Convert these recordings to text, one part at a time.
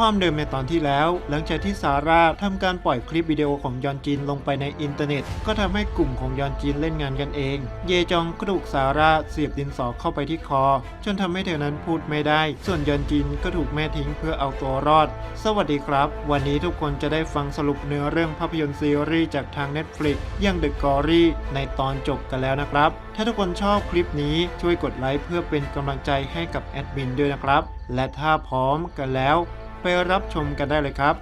ความเดิมในตอนที่แล้ว หลังจากที่ซาร่าทำการปล่อยคลิปวิดีโอของยอนจินลงไปในอินเทอร์เน็ต ก็ทำให้กลุ่มของยอนจินเล่นงานกันเอง เยจองก็ถูกซาร่าเสียบดินสอเข้าไปที่คอ จนทำให้เธอนั้นพูดไม่ได้ ส่วนยอนจินก็ถูกแม่ทิ้งเพื่อเอาตัวรอด สวัสดีครับ วันนี้ทุกคนจะได้ฟังสรุปเนื้อเรื่องภาพยนตร์ซีรีส์จากทาง Netflix อย่าง The Gory ในตอนจบกันแล้วนะครับ ถ้าทุกคนชอบคลิปนี้ช่วยกดไลค์เพื่อเป็นกำลังใจให้กับแอดมินด้วยนะครับ และถ้าพร้อมกันแล้ว ไปรับชมกันได้เลยครับ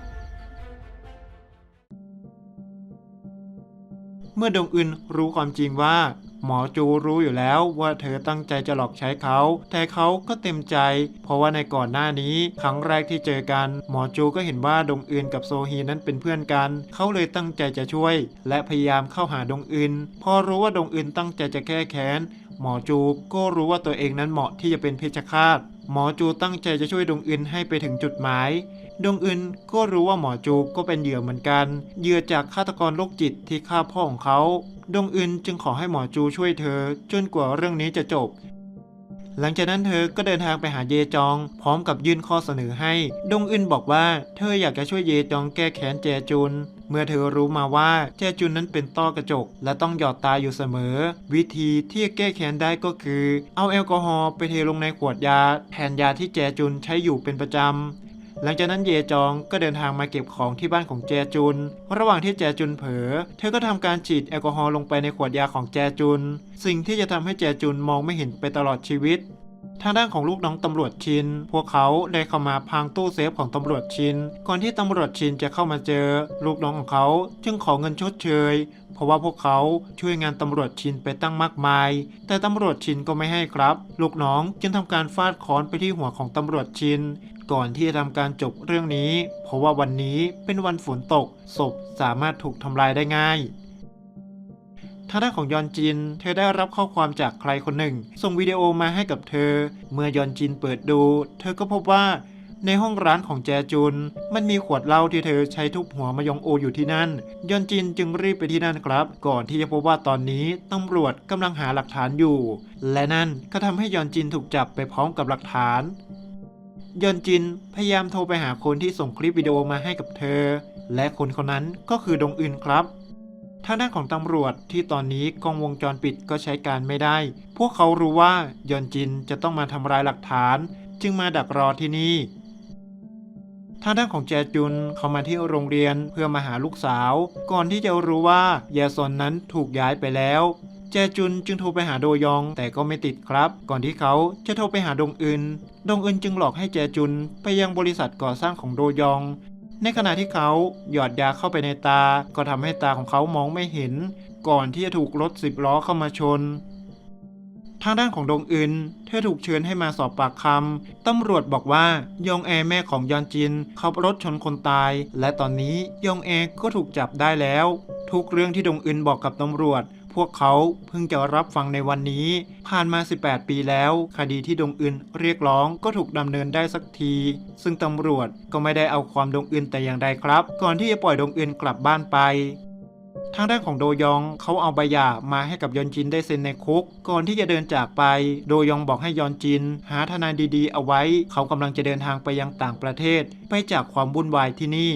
เมื่อดงอึนรู้ความจริงว่า หมอจูรู้อยู่แล้วว่าเธอตั้งใจจะหลอกใช้เขา แต่เขาก็เต็มใจ เพราะว่าในก่อนหน้านี้ครั้งแรกที่เจอกัน หมอจูก็เห็นว่าดงอึนกับโซฮีนั้นเป็นเพื่อนกัน เขาเลยตั้งใจจะช่วย และพยายามเข้าหาดงอึนพอรู้ว่าดงอึนตั้งใจจะแก้แค้นหมอจูก็รู้ว่าตัวเองนั้นเหมาะที่จะเป็นเพชฌฆาต หมอจูตั้งใจจะช่วยดงอึนให้ไปถึงจุดหมาย ดงอึนก็รู้ว่าหมอจูก็เป็นเหยื่อเหมือนกัน เหยื่อจากฆาตกรโรคจิตที่ฆ่าพ่อของเขา ดงอึนจึงขอให้หมอจูช่วยเธอ จนกว่าเรื่องนี้จะจบ หลังจากนั้นเธอก็เดินทางไปหาเยจอง พร้อมกับยื่นข้อเสนอให้ ดงอึนบอกว่า เธออยากจะช่วยเยจองแก้แค้นแจจุน เมื่อเธอรู้มาว่าแจจุนนั้นเป็นต้อกระจก และต้องหยอดตาอยู่เสมอ วิธีที่แก้แค้นได้ก็คือ เอาแอลกอฮอล์ไปเทลงในขวดยา แทนยาที่แจจุนใช้อยู่เป็นประจำหลังจากนั้นเยจองก็เดินทางมาเก็บของที่บ้านของแจจุน ระหว่างที่แจจุนเผลอ เธอก็ทำการฉีดแอลกอฮอล์ลงไปในขวดยาของแจจุน สิ่งที่จะทำให้แจจุนมองไม่เห็นไปตลอดชีวิต ทางด้านของลูกน้องตำรวจชิน พวกเขาได้เข้ามาพังตู้เซฟของตำรวจชิน ก่อนที่ตำรวจชินจะเข้ามาเจอ ลูกน้องของเขาจึงขอเงินชดเชย เพราะว่าพวกเขาช่วยงานตำรวจชินไปตั้งมากมาย แต่ตำรวจชินก็ไม่ให้ครับ ลูกน้องจึงทำการฟาดค้อนไปที่หัวของตำรวจชิน ก่อนที่จะทำการจบเรื่องนี้ เพราะว่าวันนี้เป็นวันฝนตกศพสามารถถูกทำลายได้ง่าย ทางด้านของยอนจิน เธอได้รับข้อความจากใครคนหนึ่ง ส่งวิดีโอมาให้กับเธอ เมื่อยอนจินเปิดดู เธอก็พบว่าในห้องร้านของแจจุน มันมีขวดเหล้าที่เธอใช้ทุบหัวมายองโออยู่ที่นั่น ยอนจินจึงรีบไปที่นั่นครับ ก่อนที่จะพบว่าตอนนี้ตำรวจกำลังหาหลักฐานอยู่ และนั่นก็ทำให้ยอนจินถูกจับไปพร้อมกับหลักฐานยอนจินพยายามโทรไปหาคนที่ส่งคลิปวิดีโอมาให้กับเธอ และคนคนนั้นก็คือดงอึนครับ ทางด้านของตำรวจที่ตอนนี้กล้องวงจรปิดก็ใช้การไม่ได้ พวกเขารู้ว่ายอนจินจะต้องมาทำลายหลักฐาน จึงมาดักรอที่นี่ทางด้านของแจจุนเขามาที่โรงเรียนเพื่อมาหาลูกสาว ก่อนที่จะรู้ว่าแยซอนนั้นถูกย้ายไปแล้ว แจจุนจึงโทรไปหาโดยองแต่ก็ไม่ติดครับ ก่อนที่เขาจะโทรไปหาดงอึนดงอึนจึงหลอกให้แจจุนไปยังบริษัทก่อสร้างของโดยอง ในขณะที่เขาหยอดยาเข้าไปในตา ก็ทำให้ตาของเขามองไม่เห็น ก่อนที่จะถูกรถสิบล้อเข้ามาชน ทางด้านของดงอึน เธอถูกเชิญให้มาสอบปากคำ ตำรวจบอกว่ายองแอแม่ของยอนจินขับรถชนคนตาย และตอนนี้ยองแอก็ถูกจับได้แล้ว ทุกเรื่องที่ดงอึนบอกกับตำรวจ พวกเขาเพิ่งจะรับฟังในวันนี้ ผ่านมา 18 ปีแล้ว คดีที่ดงอึนเรียกร้องก็ถูกดำเนินได้สักที ซึ่งตำรวจก็ไม่ได้เอาความดงอึนแต่อย่างใดครับ ก่อนที่จะปล่อยดงอึนกลับบ้านไปทางด้านของโดยองเขาเอาใบหย่ามาให้กับยอนจินได้เซ็นในคุก ก่อนที่จะเดินจากไป โดยองบอกให้ยอนจิน หาทนายดีๆ เอาไว้ เขากำลังจะเดินทางไปยังต่างประเทศ ไปจากความวุ่นวายที่นี่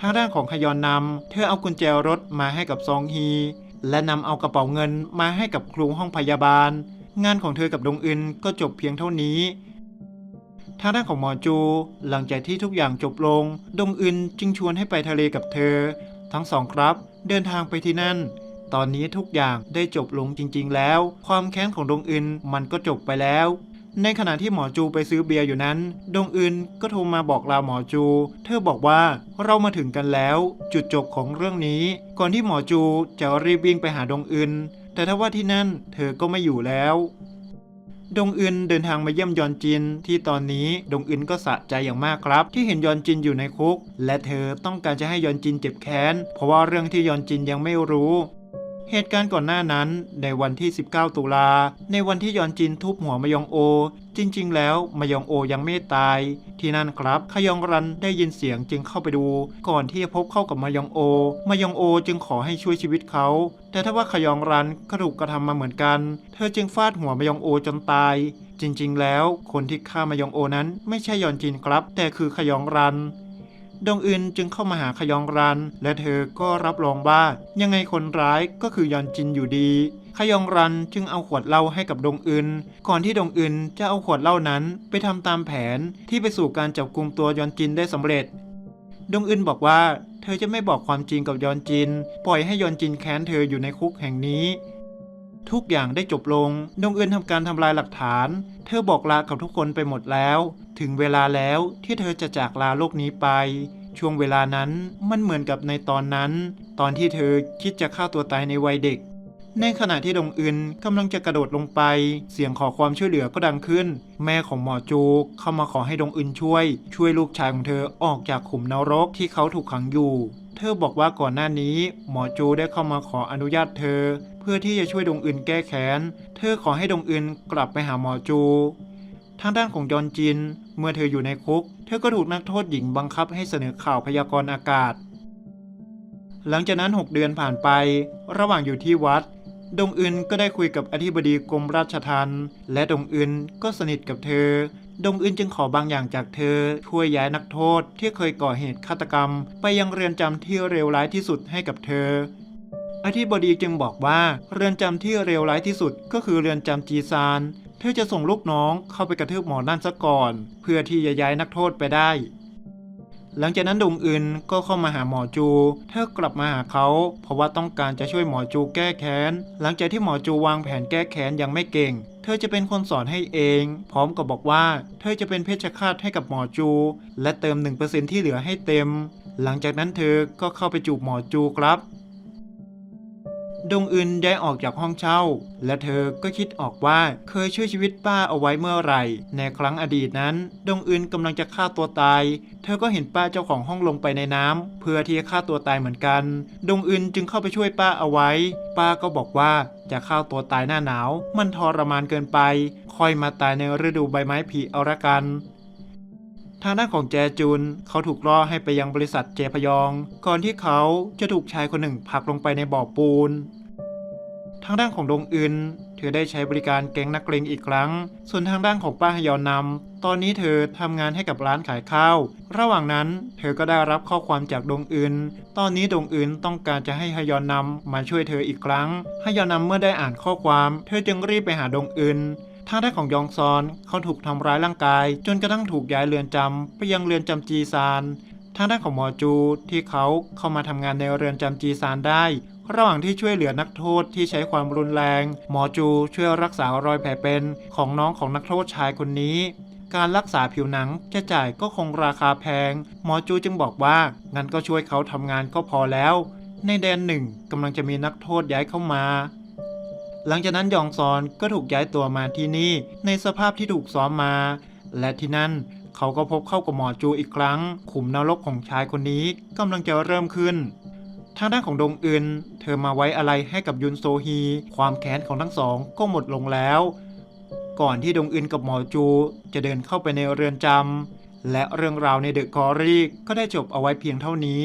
ทางด้านของฮยอนนำเธอเอากุญแจรถมาให้กับซองฮี และนำเอากระเป๋าเงินมาให้กับครูห้องพยาบาล งานของเธอกับดงอึนก็จบเพียงเท่านี้ทางด้านของหมอจู หลังจากที่ทุกอย่างจบลง ดงอึนจึงชวนให้ไปทะเลกับเธอ ทั้งสองครับ เดินทางไปที่นั่น ตอนนี้ทุกอย่างได้จบลงจริง ๆ แล้ว ความแค้นของดงอึนมันก็จบไปแล้ว ในขณะที่หมอจูไปซื้อเบียร์อยู่นั้น ดงอึนก็โทรมาบอกลาหมอจู เธอบอกว่าเรามาถึงกันแล้ว จุดจบของเรื่องนี้ ก่อนที่หมอจูจะรีบวิ่งไปหาดงอึน แต่ถ้าว่าที่นั่นเธอก็ไม่อยู่แล้ว ดงอึนเดินทางมาเยี่ยมยอนจิน ที่ตอนนี้ดงอึนก็สะใจอย่างมากครับ ที่เห็นยอนจินอยู่ในคุก และเธอต้องการจะให้ยอนจินเจ็บแค้น เพราะว่าเรื่องที่ยอนจินยังไม่รู้ เหตุการณ์ก่อนหน้านั้นในวันที่ 19 ตุลา ในวันที่ยอนจินทุบหัวมยองโอ จริง ๆ แล้วมยองโอยังไม่ตาย ที่นั่นครับขยองรันได้ยินเสียงจึงเข้าไปดู ก่อนที่จะพบเข้ากับมยองโอมยองโอจึงขอให้ช่วยชีวิตเขา แต่ถ้าว่าขยองรันก็ถูกกระทำมาเหมือนกัน เธอจึงฟาดหัวมยองโอจนตายจริง ๆ แล้วคนที่ฆ่ามายองโอนั้นไม่ใช่ยอนจินครับ แต่คือขยองรัน ดงอึนจึงเข้ามาหาขยองรัน และเธอก็รับรองว่า ยังไงคนร้ายก็คือยอนจินอยู่ดี ขยองรันจึงเอาขวดเหล้าให้กับดงอึนก่อนที่ดงอึนจะเอาขวดเหล้านั้นไปทำตามแผนที่ไปสู่การจับกลุ่มตัวยอนจินได้สำเร็จ ดงอึนบอกว่า เธอจะไม่บอกความจริงกับยอนจิน ปล่อยให้ยอนจินแค้นเธออยู่ในคุกแห่งนี้ทุกอย่างได้จบลง ดงเอินทำการทำลายหลักฐาน เธอบอกลากับทุกคนไปหมดแล้ว ถึงเวลาแล้วที่เธอจะจากลาโลกนี้ไป ช่วงเวลานั้นมันเหมือนกับในตอนนั้น ตอนที่เธอคิดจะฆ่าตัวตายในวัยเด็ก ในขณะที่ดงอึนกำลังจะกระโดดลงไป เสียงขอความช่วยเหลือก็ดังขึ้น แม่ของหมอจูเข้ามาขอให้ดงอึนช่วย ช่วยลูกชายของเธอออกจากขุมนรกที่เขาถูกขังอยู่ เธอบอกว่าก่อนหน้านี้ หมอจูได้เข้ามาขออนุญาตเธอ เพื่อที่จะช่วยดงอึนแก้แค้น เธอขอให้ดงอึนกลับไปหาหมอจู ทางด้านของยอนจิน เมื่อเธออยู่ในคุก เธอก็ถูกนักโทษหญิงบังคับให้เสนอข่าวพยากรณ์อากาศ หลังจากนั้น 6 เดือนผ่านไป ระหว่างอยู่ที่วัด ดงอึนก็ได้คุยกับอธิบดีกรมราชทัณฑ์และดงอึนก็สนิทกับเธอ ดงอึนจึงขอบางอย่างจากเธอ ช่วยย้ายนักโทษที่เคยก่อเหตุฆาตกรรม ไปยังเรือนจำที่เลวร้ายที่สุดให้กับเธออธิบดีจึงบอกว่าเรือนจำที่เลวร้ายที่สุดก็คือเรือนจำจีซาน เธอจะส่งลูกน้องเข้าไปกระทืบหมอนั่นซะก่อน เพื่อที่จะย้ายนักโทษไปได้ หลังจากนั้นดงอึนก็เข้ามาหาหมอจู เธอกลับมาหาเขา เพราะว่าต้องการจะช่วยหมอจูแก้แค้น หลังจากที่หมอจูวางแผนแก้แค้นยังไม่เก่ง เธอจะเป็นคนสอนให้เอง พร้อมกับบอกว่า เธอจะเป็นเพชฌฆาตให้กับหมอจู และเติม1%ที่เหลือให้เต็ม หลังจากนั้นเธอก็เข้าไปจูบหมอจูครับ ดงอึนได้ออกจากห้องเช่า และเธอก็คิดออกว่าเคยช่วยชีวิตป้าเอาไว้เมื่อไหร่ ในครั้งอดีตนั้น ดงอึนกำลังจะฆ่าตัวตาย เธอก็เห็นป้าเจ้าของห้องลงไปในน้ำเพื่อที่จะฆ่าตัวตายเหมือนกัน ดงอึนจึงเข้าไปช่วยป้าเอาไว้ ป้าก็บอกว่าจะฆ่าตัวตายหน้าหนาว มันทรมานเกินไป ค่อยมาตายในฤดูใบไม้ผลิเอาละกัน ทางด้านของแจจุน เขาถูกล่อให้ไปยังบริษัทเจพยอง ก่อนที่เขาจะถูกชายคนหนึ่งผลักลงไปในบ่อปูน ทางด้านของดงอึนเธอได้ใช้บริการแก๊งนักเลงอีกครั้ง ส่วนทางด้านของป้าฮยอนนำตอนนี้เธอทำงานให้กับร้านขายข้าว ระหว่างนั้นเธอก็ได้รับข้อความจากดงอึนตอนนี้ดงอึนต้องการจะให้ฮยอนนำมาช่วยเธออีกครั้งฮยอนนำเมื่อได้อ่านข้อความ เธอจึงรีบไปหาดงอึน ทางด้านของยองซอนเขาถูกทำร้ายร่างกาย จนกระทั่งถูกย้ายเรือนจำไปยังเรือนจำจีซาน ทางด้านของหมอจูที่เขาเข้ามาทำงานในเรือนจำจีซานได้ ระหว่างที่ช่วยเหลือนักโทษที่ใช้ความรุนแรง หมอจูช่วยรักษารอยแผลเป็นของน้องของนักโทษชายคนนี้การรักษาผิวหนังจะจ่ายก็คงราคาแพง หมอจูจึงบอกว่า งั้นก็ช่วยเขาทำงานก็พอแล้ว ในแดนหนึ่งกำลังจะมีนักโทษย้ายเข้ามา หลังจากนั้นยองซอนก็ถูกย้ายตัวมาที่นี่ ในสภาพที่ถูกซ้อมมา และที่นั่นเขาก็พบเข้ากับหมอจูอีกครั้ง ขุมนรกของชายคนนี้กำลังจะเริ่มขึ้น ทางด้านของดงอึนเธอมาไว้อะไรให้กับยุนโซฮี ความแค้นของทั้งสองก็หมดลงแล้ว ก่อนที่ดงอึนกับหมอจูจะเดินเข้าไปในเรือนจำและเรื่องราวในเดอะคอรี่ก็ได้จบเอาไว้เพียงเท่านี้